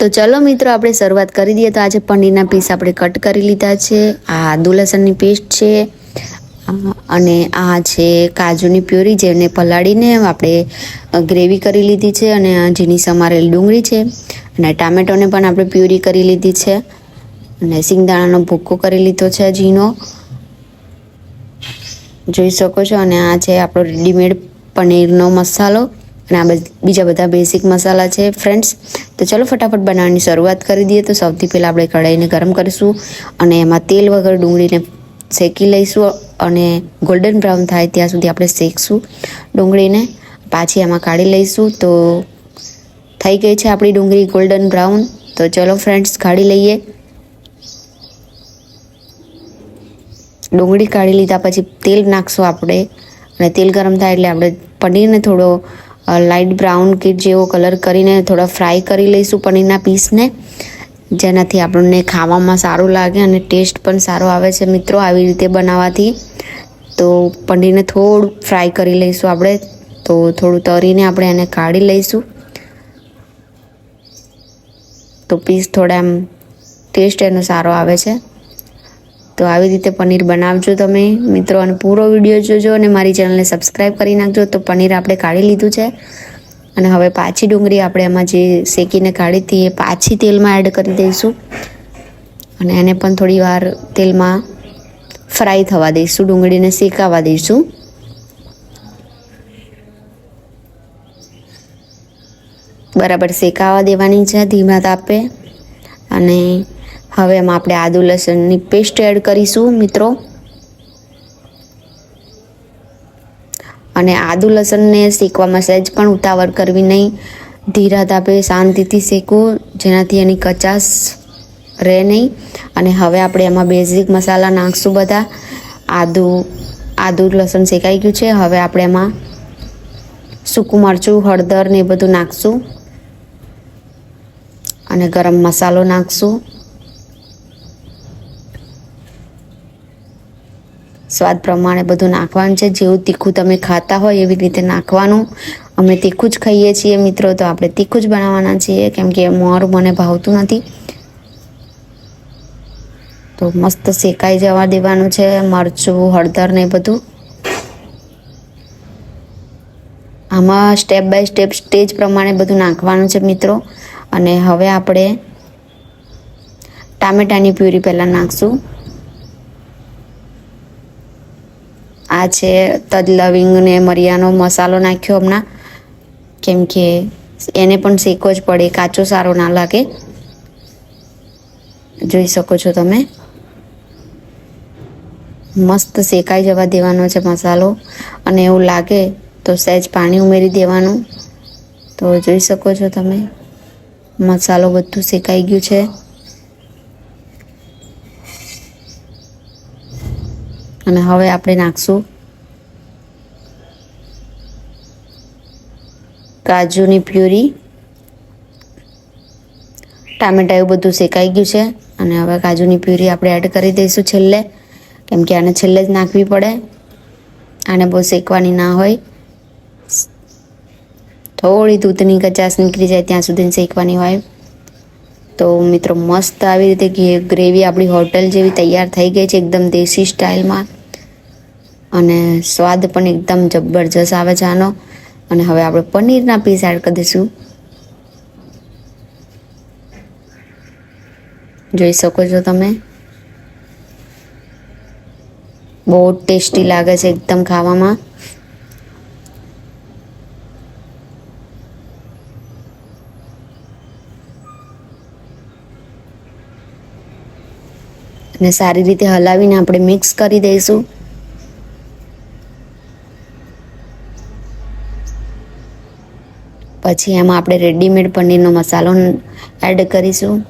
તો ચલો મિત્રો, આપણે શરૂઆત કરી દઈએ. તો આજે પનીરના પીસ આપણે કટ કરી લીધા છે. આ આદુ લસણની પેસ્ટ છે. અને આ છે કાજુની પ્યુરી જેને પલાળીને આપણે ગ્રેવી કરી લીધી છે અને આ ઝીણી સમારેલી ડુંગળી છે. અને ટામેટોને પણ આપણે પ્યુરી કરી લીધી છે. અને સિંગદાણાનો ભૂક્કો કરી લીધો છે ઝીણો. જોઈ શકો છો, અને આ છે આપણો રેડીમેડ પનીરનો મસાલો. અને આ બીજા બધા બેસિક મસાલા છે ફ્રેન્ડ્સ તો ચલો ફટાફટ બનાવવાની શરૂઆત કરી દઈએ. તો સૌથી પહેલાં આપણે કઢાઈને ગરમ કરીશું અને એમાં તેલ વગર ડુંગળીને શેકી લઈશું અને ગોલ્ડન બ્રાઉન થાય ત્યાં સુધી આપણે શેકશું ડુંગળીને. પાછી એમાં કાઢી લઈશું. તો થઈ ગઈ છે આપણી ડુંગળી ગોલ્ડન બ્રાઉન તો ચલો ફ્રેન્ડ્સ કાઢી લઈએ. ડુંગળી કાઢી લીધા પછી તેલ નાખશું આપણે. અને તેલ ગરમ થાય એટલે આપણે પનીરને થોડો લાઇટ બ્રાઉન કે જેવો કલર કરીને થોડા ફ્રાય કરી લઈશું પનીરના પીસને. જેનાથી આપણને ખાવામાં સારું લાગે અને ટેસ્ટ પણ સારો આવે છે મિત્રો આવી રીતે બનાવવાથી. તો પનીરને થોડું ફ્રાય કરી લઈશું આપણે. તો થોડું તરીને આપણે એને કાઢી લઈશું. તો પીસ થોડા એમ ટેસ્ટ એનો સારો આવે છે. તો આવી રીતે પનીર બનાવજો તમે. મિત્રો, અને પૂરો વીડિયો જોજો અને મારી ચેનલને સબસ્ક્રાઈબ કરી નાખજો. તો પનીર આપણે કાઢી લીધું છે. અને હવે પાછી ડુંગળી આપણે એમાં જે શેકીને કાઢી હતી એ પાછી તેલમાં એડ કરી દઈશું. અને એને પણ થોડી વાર તેલમાં ફ્રાય થવા દઈશું, ડુંગળીને શેકાવા દઈશું. બરાબર શેકાવા દેવાની છે ધીમા તાપે. અને હવે એમાં આપણે આદુ લસણની પેસ્ટ એડ કરીશું, મિત્રો. અને આદુ લસણને શેકવામાં સહેજ પણ ઉતાવળ કરવી નહીં. ધીરા તાપે શાંતિથી શેકવું, જેનાથી એની કચાશ રહે નહીં. અને હવે આપણે એમાં બેઝિક મસાલા નાખશું બધા. આદુ આદુ લસણ શેકાઈ ગયું છે. હવે આપણે એમાં સૂકું મરચું, હળદર ને એ બધું નાખશું. અને ગરમ મસાલો નાખશું. સ્વાદ પ્રમાણે બધું નાખવાનું છે. જેવું તીખું તમે ખાતા હોય એવી રીતે નાખવાનું. અમે તીખું જ ખાઈએ છીએ મિત્રો, તો આપણે તીખું જ બનાવવાના છીએ. કેમ કે મોરું મને ભાવતું નથી. તો મસ્ત શેકાઈ જવા દેવાનું છે. મરચું, હળદર ને બધું. આમાં સ્ટેપ બાય સ્ટેપ સ્ટેજ પ્રમાણે બધું નાખવાનું છે મિત્રો. અને હવે આપણે ટામેટાની પ્યુરી પહેલાં નાખશું. આ છે તજ લવિંગ ને મરિયાનો મસાલો નાખ્યો હમણાં. કેમ કે એને પણ શેકો જ પડે, કાચો સારો ના લાગે. જોઈ શકો છો તમે. મસ્ત શેકાઈ જવા દેવાનો છે મસાલો. અને એવું લાગે તો સહેજ પાણી ઉમેરી દેવાનું. તો જોઈ શકો છો તમે. મસાલો બધું શેકાઈ ગયું છે. અને હવે આપણે નાખશું કાજુની પ્યુરી. ટામેટા એવું બધું શેકાઈ ગયું છે અને હવે કાજુની પ્યુરી આપણે એડ કરી દઈશું છેલ્લે. કેમ કે આને છેલ્લે જ નાખવી પડે. આને બહુ શેકવાની ના હોય. થોડી દૂધની કચાશ નીકળી જાય ત્યાં સુધી શેકવાની હોય. તો મિત્રો મસ્ત આવી રીતે ગ્રેવી આપણી હોટલ જેવી તૈયાર થઈ ગઈ છે એકદમ દેશી સ્ટાઇલમાં અને સ્વાદ પણ એકદમ જબરજસ્ત આવે છે આનો. અને હવે આપણે પનીરના પીસ એડ કરી દઈશું. જોઈ શકો છો તમે. બહુ ટેસ્ટી લાગે છે એકદમ ખાવામાં. અને સારી રીતે હલાવીને આપણે મિક્સ કરી દઈશું. પછી એમાં આપણે રેડીમેડ પનીરનો મસાલો એડ કરીશું.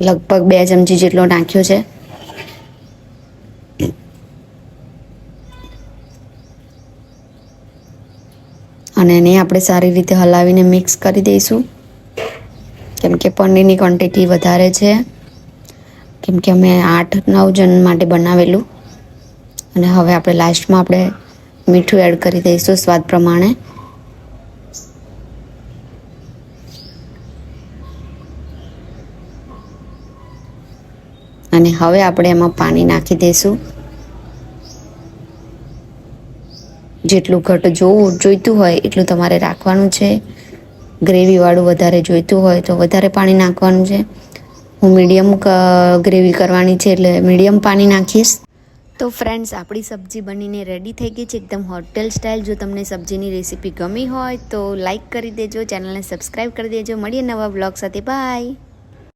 લગભગ બે ચમચી જેટલો નાખ્યો છે. અને એને આપણે સારી રીતે હલાવીને મિક્સ કરી દઈશું. કેમ કે પનીરની ક્વોન્ટિટી વધારે છે. કેમ કે અમે આઠ, નવ જણ માટે બનાવેલું. અને હવે આપણે લાસ્ટમાં આપણે મીઠું એડ કરી દઈશું સ્વાદ પ્રમાણે. અને હવે આપણે એમાં પાણી નાખી દઈશું. જેટલું ઘટ જોવું, જોઈતું હોય એટલું તમારે રાખવાનું છે. ગ્રેવીવાળું વધારે જોઈતું હોય તો વધારે પાણી નાખવાનું છે. હું મીડિયમ ગ્રેવી કરવાની છે એટલે મીડિયમ પાણી નાખીશ. તો ફ્રેન્ડ્સ આપણી સબ્જી બનીને રેડી થઈ ગઈ છે એકદમ હોટેલ સ્ટાઇલ જો તમને સબ્જીની રેસીપી ગમી હોય તો લાઇક કરી દેજો ચેનલને સબસ્ક્રાઈબ કરી દેજો. મળીએ નવા બ્લોગ સાથે. બાય